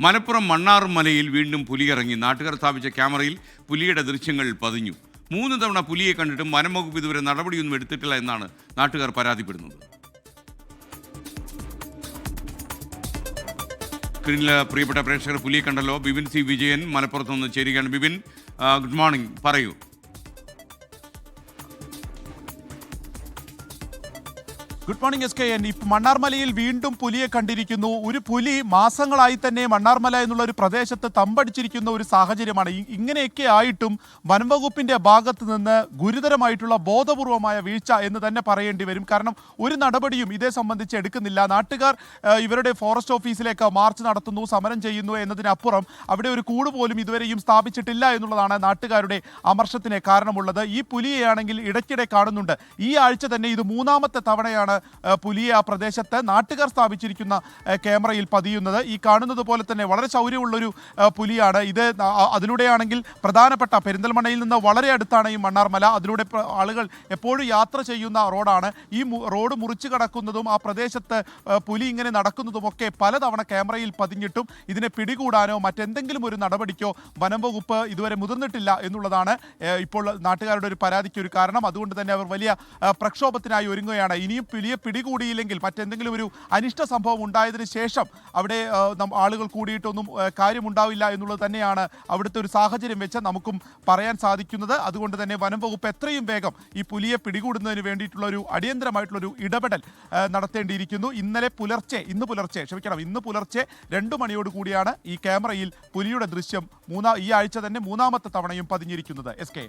മലപ്പുറം മണ്ണാറും മലയിൽ വീണ്ടും പുലിയിറങ്ങി. നാട്ടുകാർ സ്ഥാപിച്ച ക്യാമറയിൽ പുലിയുടെ ദൃശ്യങ്ങൾ പതിഞ്ഞു. മൂന്ന് തവണ പുലിയെ കണ്ടിട്ടും വനംവകുപ്പ് ഇതുവരെ നടപടിയൊന്നും എടുത്തിട്ടില്ല എന്നാണ് നാട്ടുകാർ പരാതിപ്പെടുന്നത്. സ്ക്രീനിലെ പ്രിയപ്പെട്ട പ്രേക്ഷകർ പുലിയെ കണ്ടല്ലോ. ബിപിൻ സി. വിജയൻ മലപ്പുറത്ത് നിന്ന് ചേരുകയാണ്. Bipin good morning. പറയൂ. Good morning S K N ഇപ്പം മണ്ണാർമലയിൽ വീണ്ടും പുലിയെ കണ്ടിരിക്കുന്നു. ഒരു പുലി മാസങ്ങളായി തന്നെ മണ്ണാർമല എന്നുള്ള ഒരു പ്രദേശത്ത് തമ്പടിച്ചിരിക്കുന്ന ഒരു സാഹചര്യമാണ്. ഇങ്ങനെയൊക്കെ ആയിട്ടും വനംവകുപ്പിന്റെ ഭാഗത്ത് നിന്ന് ഗുരുതരമായിട്ടുള്ള ബോധപൂർവമായ വീഴ്ച എന്ന് തന്നെ പറയേണ്ടി വരും. കാരണം ഒരു നടപടിയും ഇതേ സംബന്ധിച്ച് എടുക്കുന്നില്ല. നാട്ടുകാർ ഇവരുടെ ഫോറസ്റ്റ് ഓഫീസിലേക്ക് മാർച്ച് നടത്തുന്നു സമരം ചെയ്യുന്നു എന്നതിനപ്പുറം അവിടെ ഒരു കൂട് പോലും ഇതുവരെയും സ്ഥാപിച്ചിട്ടില്ല എന്നുള്ളതാണ് നാട്ടുകാരുടെ അമർഷത്തിന് കാരണമുള്ളത്. ഈ പുലിയെയാണെങ്കിൽ ഇടയ്ക്കിടെ കാണുന്നുണ്ട്. ഈ ആഴ്ച തന്നെ ഇത് മൂന്നാമത്തെ തവണയാണ് പുലിയെ ആ പ്രദേശത്ത് നാട്ടുകാർ സ്ഥാപിച്ചിരിക്കുന്ന ക്യാമറയിൽ പതിയുന്നത്. ഈ കാണുന്നത് പോലെ തന്നെ വളരെ ശൗര്യമുള്ളൊരു പുലിയാണ്. ഇത് അതിലൂടെയാണെങ്കിൽ പ്രധാനപ്പെട്ട പെരിന്തൽമണ്ണയിൽ നിന്ന് വളരെ അടുത്താണ് ഈ മണ്ണാർമല. അതിലൂടെ ആളുകൾ എപ്പോഴും യാത്ര ചെയ്യുന്ന റോഡാണ്. ഈ റോഡ് മുറിച്ചു കടക്കുന്നതും ആ പ്രദേശത്ത് പുലി ഇങ്ങനെ നടക്കുന്നതുമൊക്കെ പലതവണ ക്യാമറയിൽ പതിഞ്ഞിട്ടും ഇതിനെ പിടികൂടാനോ മറ്റെന്തെങ്കിലും ഒരു നടപടിക്കോ വനം വകുപ്പ് ഇതുവരെ മുതിർന്നിട്ടില്ല എന്നുള്ളതാണ് ഇപ്പോൾ നാട്ടുകാരുടെ ഒരു പരാതിക്ക് ഒരു കാരണം. അതുകൊണ്ട് തന്നെ അവർ വലിയ പ്രക്ഷോഭത്തിനായി ഒരുങ്ങുകയാണ്. ഇനിയും പുലിയെ പിടികൂടിയില്ലെങ്കിൽ മറ്റെന്തെങ്കിലും ഒരു അനിഷ്ട സംഭവം ഉണ്ടായതിനു ശേഷം അവിടെ ആളുകൾ കൂടിയിട്ടൊന്നും കാര്യമുണ്ടാവില്ല എന്നുള്ളത് തന്നെയാണ് അവിടുത്തെ ഒരു സാഹചര്യം വെച്ച് നമുക്കും പറയാൻ സാധിക്കുന്നത്. അതുകൊണ്ട് തന്നെ വനം വകുപ്പ് എത്രയും വേഗം ഈ പുലിയെ പിടികൂടുന്നതിന് വേണ്ടിയിട്ടുള്ള ഒരു അടിയന്തരമായിട്ടുള്ള ഒരു ഇടപെടൽ നടത്തേണ്ടിയിരിക്കുന്നു. ഇന്നലെ പുലർച്ചെ ഇന്ന് പുലർച്ചെ ക്ഷമിക്കണം ഇന്ന് പുലർച്ചെ രണ്ടു മണിയോട് കൂടിയാണ് ഈ ക്യാമറയിൽ പുലിയുടെ ദൃശ്യം മൂന്നാം ഈ ആഴ്ച തന്നെ മൂന്നാമത്തെ തവണയും പതിഞ്ഞിരിക്കുന്നത്. S K.